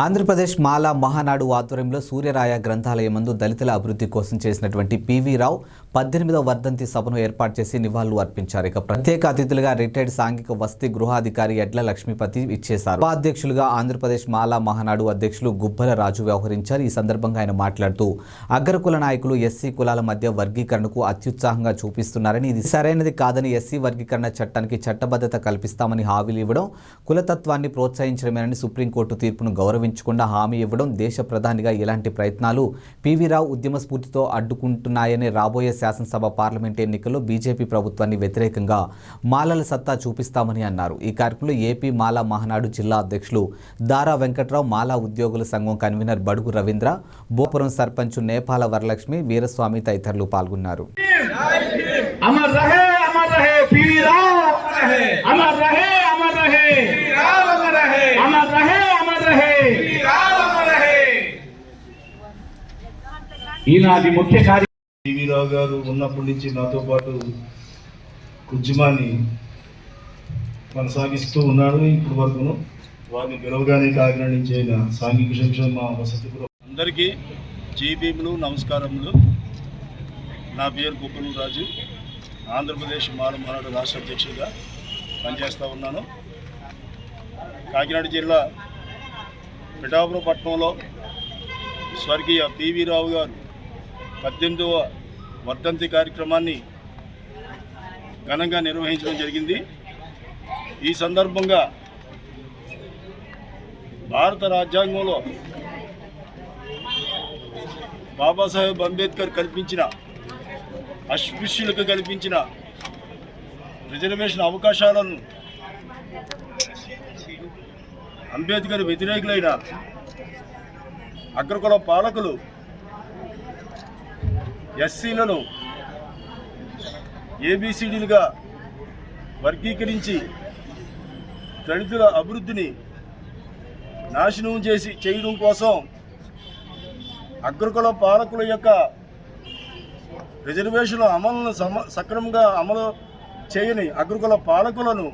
ఆంధ్రప్రదేశ్ మాలా మహానాడు ఆధ్వర్యంలో సూర్యరాయ గ్రంథాలయం మందు దళితుల అభివృద్ధి కోసం చేసినటువంటి పివి రావు పద్దెనిమిదవ వర్ధంతి సభను ఏర్పాటు చేసి నివాళులు అర్పించారు. ఇక ప్రత్యేక అతిథులుగా రిటైర్డ్ సాంఘిక వసతి గృహాధికారి ఎడ్ల లక్ష్మీపతి ఇచ్చేశారు. ఉపాధ్యక్షులుగా ఆంధ్రప్రదేశ్ మాలా మహానాడు అధ్యక్షులు గుబ్బల రాజు వ్యవహరించారు. ఈ సందర్భంగా ఆయన మాట్లాడుతూ అగ్రకుల నాయకులు ఎస్సీ కులాల మధ్య వర్గీకరణకు అత్యుత్సాహంగా చూపిస్తున్నారని ఇది సరైనది కాదని ఎస్సీ వర్గీకరణ చట్టానికి చట్టబద్ధత కల్పిస్తామని హామీలు ఇవ్వడం కులతత్వాన్ని ప్రోత్సహించడమేనని సుప్రీంకోర్టు తీర్పును భావించకుండా హామీ ఇవ్వడం దేశ ప్రధానిగా ఇలాంటి ప్రయత్నాలు పివి రావు ఉద్యమ స్ఫూర్తితో అడ్డుకుంటున్నాయని రాబోయే శాసనసభ పార్లమెంట్ ఎన్నికల్లో బీజేపీ ప్రభుత్వాన్ని వ్యతిరేకంగా మాలల సత్తా చూపిస్తామని అన్నారు. ఈ కార్యక్రమంలో ఏపీ మాలా మహానాడు జిల్లా అధ్యక్షులు దారా వెంకట్రావు మాలా ఉద్యోగుల సంఘం కన్వీనర్ బడుగు రవీంద్ర భోపురం సర్పంచ్ నేపాల వరలక్ష్మి వీరస్వామి తదితరులు పాల్గొన్నారు. అమర్ రహే అమర్ రహే పివి రావు అమర్ రహే ఈనాటి ముఖ్య కార్య టీవీరావు గారు ఉన్నప్పటి నుంచి నాతో పాటు ఉద్యమాన్ని కొనసాగిస్తూ ఉన్నాడు ఇప్పటి వరకును. వారిని పిలవగానే కాకినాడ నుంచి అయిన సాంఘిక సంక్షేమ వసతి అందరికీ జీబీములు నమస్కారములు. నా పేరు కుప్పలు రాజు. ఆంధ్రప్రదేశ్ మానవనాడు రాష్ట్ర అధ్యక్షుడిగా పనిచేస్తూ ఉన్నాను. కాకినాడ జిల్లా పిఠాపురం పట్టణంలో స్వర్గీయ పివి రావు గారు పద్దెనిమిదవ వర్ధంతి కార్యక్రమాన్ని ఘనంగా నిర్వహించడం జరిగింది. ఈ సందర్భంగా భారత రాజ్యాంగంలో బాబాసాహెబ్ అంబేద్కర్ కల్పించిన అస్పృశ్యులకు కల్పించిన రిజర్వేషన్ అవకాశాలను అంబేద్కర్ వ్యతిరేకులైన అగ్రకుల పాలకులు ఎస్సీలను ఏబిసిడీలుగా వర్గీకరించి దళితుల అభివృద్ధిని నాశనం చేసి చేయడం కోసం అగ్రకుల పాలకుల యొక్క రిజర్వేషన్ అమలును సమ సక్రమంగా అమలు చేయని అగ్రకుల పాలకులను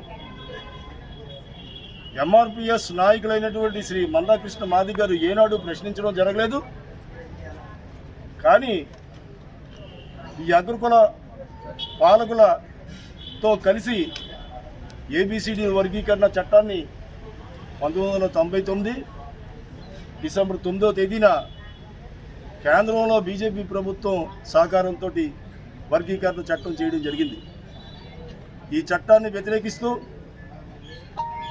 ఎంఆర్పిఎస్ నాయకులైనటువంటి శ్రీ మందాకృష్ణ మాది గారు ఏనాడు ప్రశ్నించడం జరగలేదు. కానీ ఈ అగ్రకుల పాలకులతో కలిసి ఏబిసిడి వర్గీకరణ చట్టాన్ని పంతొమ్మిది వందల తొంభై తొమ్మిది డిసెంబర్ తొమ్మిదో తేదీన కేంద్రంలో బీజేపీ ప్రభుత్వం సహకారంతో వర్గీకరణ చట్టం చేయడం జరిగింది. ఈ చట్టాన్ని వ్యతిరేకిస్తూ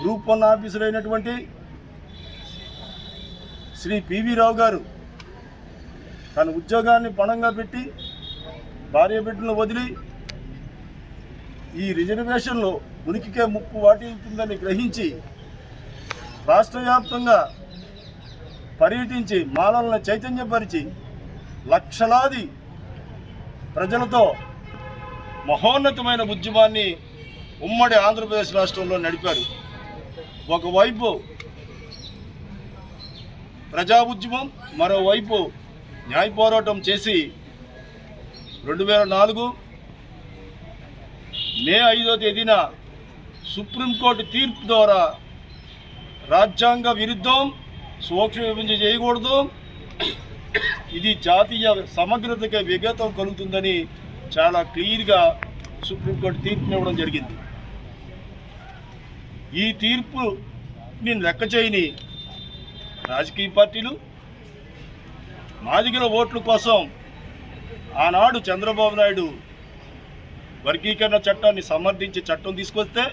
గ్రూప్ వన్ ఆఫీసర్ అయినటువంటి శ్రీ పివి రావు గారు తన ఉద్యోగాన్ని పణంగా పెట్టి భార్య బిడ్డలను వదిలి ఈ రిజర్వేషన్లో ఉనికికే ముప్పు వాటిల్తుందని గ్రహించి రాష్ట్ర వ్యాప్తంగా పర్యటించి మాలలను చైతన్యపరిచి లక్షలాది ప్రజలతో మహోన్నతమైన ఉద్యమాన్ని ఉమ్మడి ఆంధ్రప్రదేశ్ రాష్ట్రంలో నడిపారు. ఒకవైపు ప్రజా ఉద్యమం మరోవైపు న్యాయ పోరాటం చేసి రెండు వేల నాలుగు మే ఐదో తేదీన సుప్రీంకోర్టు తీర్పు ద్వారా రాజ్యాంగ విరుద్ధం సూక్ష విభజన చేయకూడదు. ఇది జాతీయ సమగ్రతకి విఘాతం కలుగుతుందని చాలా క్లియర్గా సుప్రీంకోర్టు తీర్పునివ్వడం జరిగింది. ఈ తీర్పుని లెక్క చేయని రాజకీయ పార్టీలు మాదిగల ఓట్ల కోసం ఆనాడు చంద్రబాబు నాయుడు వర్గీకరణ చట్టాన్ని సమర్థించే చట్టం తీసుకొస్తే